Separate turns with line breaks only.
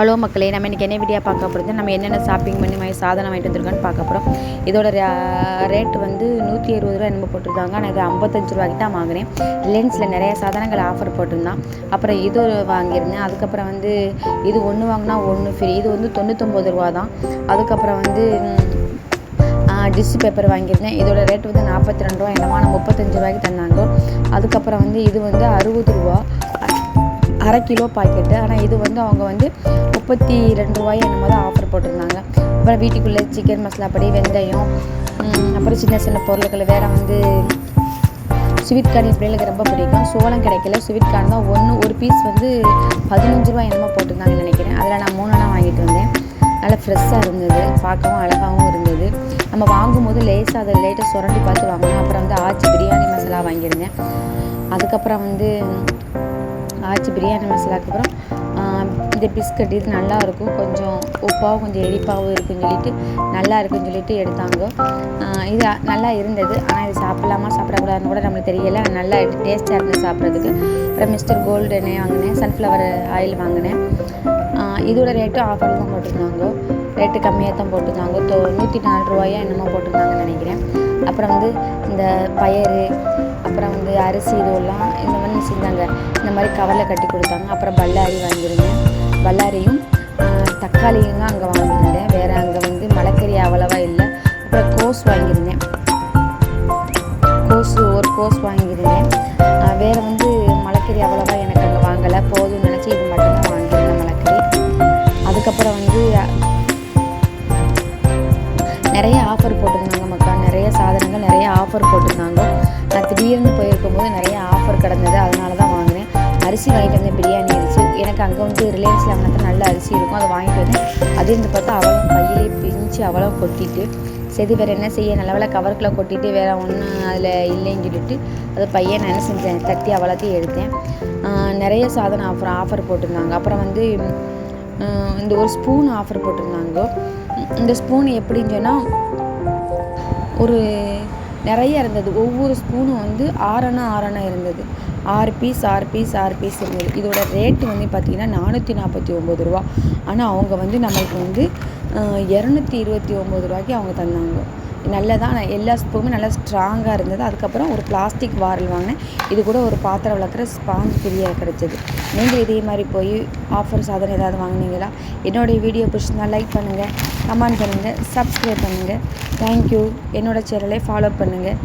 Hello மக்களே நம்ம இன்றைக்கி என்ன வீடியோ பார்க்க போகிறது நம்ம என்னென்ன ஷாப்பிங் பண்ணி மாதிரி சாதனம் வாங்கிட்டு வந்திருக்கோன்னு பார்க்க போகிறோம் இதோட ரேட் வந்து நூற்றி இருபது ரூபா என்னமோ போட்டிருந்தாங்க நான் இது ஐம்பத்தஞ்சு ரூபாய்க்கு தான் வாங்கினேன் ரிலையன்ஸில் நிறைய சாதனங்கள் ஆஃபர் போட்டிருந்தான். அப்புறம் இது வாங்கியிருந்தேன். அதுக்கப்புறம் வந்து இது ஒன்று வாங்கினா ஒன்று ஃப்ரீ இது வந்து தொண்ணூத்தொம்பது ரூபா தான். அதுக்கப்புறம் வந்து டிஷ்ஷு பேப்பர் வாங்கியிருந்தேன். இதோட ரேட் வந்து நாற்பத்தி ரெண்டு ரூபா என்னமா நான் முப்பத்தஞ்சு ரூபாய்க்கு தந்தாங்க. அதுக்கப்புறம் வந்து இது வந்து அறுபது ரூபா. அரை கிலோ பாக்கெட்டு. ஆனால் இது வந்து அவங்க வந்து முப்பத்தி ரெண்டு ரூபாய் என்னமோ தான் ஆஃபர் போட்டிருந்தாங்க. அப்புறம் வீட்டுக்குள்ளே சிக்கன் மசாலா பொடி வெந்தயம் அப்புறம் சின்ன சின்ன பொருட்கள் வேறு வந்து ஸ்வீட் கார்ன் என் பிள்ளைகளுக்கு ரொம்ப பிடிக்கும். சோளம் கிடைக்கல. ஸ்வீட் கார்ன் தான் ஒன்று ஒரு பீஸ் வந்து பதினஞ்சு ரூபாய் என்னமோ போட்டிருந்தாங்கன்னு நினைக்கிறேன். அதில் நான் மூணுனா வாங்கிட்டு வந்தேன். நல்லா ஃப்ரெஷ்ஷாக இருந்தது. பார்க்கவும் அழகாகவும் இருந்தது. நம்ம வாங்கும்போது லேசாக அதை லேட்டாக சுரண்டி பார்த்து வாங்கணும். அப்புறம் வந்து ஆச்சி பிரியாணி மசாலா வாங்கியிருந்தேன். அதுக்கப்புறம் வந்து ஆச்சு பிரியாணி மசாலாக்கு அப்புறம் இந்த பிஸ்கட் இது நல்லாயிருக்கும் கொஞ்சம் உப்பாகவும் கொஞ்சம் எரிப்பாகவும் இருக்குன்னு சொல்லிட்டு நல்லா இருக்குன்னு சொல்லிட்டு எடுத்தாங்க. இது நல்லா இருந்தது. ஆனால் இது சாப்பிடலாமா சாப்பிடக்கூடாதுன்னு கூட நம்மளுக்கு தெரியல. நல்லா டேஸ்ட்டாக இருந்தது சாப்பிட்றதுக்கு. அப்புறம் மிஸ்டர் கோல்டனே வாங்கினேன். சன்ஃப்ளவர் ஆயில் வாங்கினேன். இதோட ரேட்டும் ஆஃபர் தான் போட்டிருந்தாங்க. ரேட்டு கம்மியாக தான் போட்டிருந்தாங்க. தோ நூற்றி நாலு ரூபாயா என்னமோ போட்டிருந்தாங்கன்னு நினைக்கிறேன். அப்புறம் வந்து இந்த பயறு அப்புறம் வந்து அரிசி இதுவெல்லாம் இந்த மாதிரி செஞ்சாங்க? இந்த மாதிரி கவரில் கட்டி கொடுத்தாங்க. அப்புறம் பல்லாரி வாங்கியிருந்தேன் பல்லாரியும் தக்காளியும் தான் அங்கே வாங்கியிருந்தேன். வேறு அங்கே வந்து மலைக்கறி அவ்வளவா இல்லை. அப்புறம் கோஸ் வாங்கியிருந்தேன். கோஸ் ஒரு கோஸ் வாங்கியிருந்தேன். வேறு வந்து மலைக்கறி அவ்வளவா எனக்கு அங்கே வாங்கலை. போதும்னு நினச்சி இது மட்டும்தான் வாங்கியிருந்தேன் மலைக்கறி. அதுக்கப்புறம் வந்து நிறைய ஆஃபர் போட்டிருந்தாங்க மக்கா நிறைய சாதனங்கள் நிறைய ஆஃபர் போட்டிருந்தாங்க. நான் திடீர்னு போயிருக்கும் போது நிறைய ஆஃபர் கிடந்தது. அதனால தான் வாங்கினேன். அரிசி வாங்கிட்டு வந்தேன். பிரியாணி அரிசி. எனக்கு அங்கே வந்து ரிலையன்ஸில் வாங்கினது நல்ல அரிசி இருக்கும். அதை வாங்கிட்டு வந்தேன். அது இருந்து பார்த்தா அவ்வளோ கையிலே பிஞ்சு அவ்வளோ கொட்டிட்டு சரி வேறு என்ன செய்ய? நல்ல கவர்க்கில் கவருக்குள்ளே கொட்டிட்டு வேறு ஒன்றும் அதில் இல்லைன்னு சொல்லிட்டு அது பையன் நான் என்ன செஞ்சேன்? தட்டி அவ்வளோத்தையும் எடுத்தேன். நிறைய சாதனம் ஆஃபர் ஆஃபர் போட்டிருந்தாங்க. அப்புறம் வந்து இந்த ஒரு ஸ்பூன் ஆஃபர் போட்டிருந்தாங்க. இந்த ஸ்பூன் எப்படின்னு சொன்னால் ஒரு நிறைய இருந்தது. ஒவ்வொரு ஸ்பூனும் வந்து ஆறணா ஆறணா இருந்தது. ஆறு பீஸ் ஆறு பீஸ் ஆறு பீஸ் இருந்தது. இதோட ரேட்டு வந்து பார்த்திங்கன்னா நானூற்றி நாற்பத்தி ஒம்பது ரூபா. ஆனால் அவங்க வந்து நம்மளுக்கு வந்து இரநூத்தி இருபத்தி ஒம்பது ரூபாய்க்கு அவங்க தந்தாங்க. நல்லதாக நான் எல்லா ஸ்பூனுமே நல்லா ஸ்ட்ராங்காக இருந்தது. அதுக்கப்புறம் ஒரு பிளாஸ்டிக் வாரல் வாங்கினேன். இது கூட ஒரு பாத்திரம் விளக்குற ஸ்பாஞ்ச் ஃப்ரீயாக கிடச்சிது. நீங்கள் இதே மாதிரி போய் ஆஃபர் சாதனம் ஏதாவது வாங்குனீங்களா? என்னுடைய வீடியோ பிடிச்சிருந்தா லைக் பண்ணுங்கள் கமெண்ட் பண்ணுங்கள் சப்ஸ்கிரைப் பண்ணுங்கள் தேங்க்யூ என்னோடய சேனலை ஃபாலோ பண்ணுங்கள்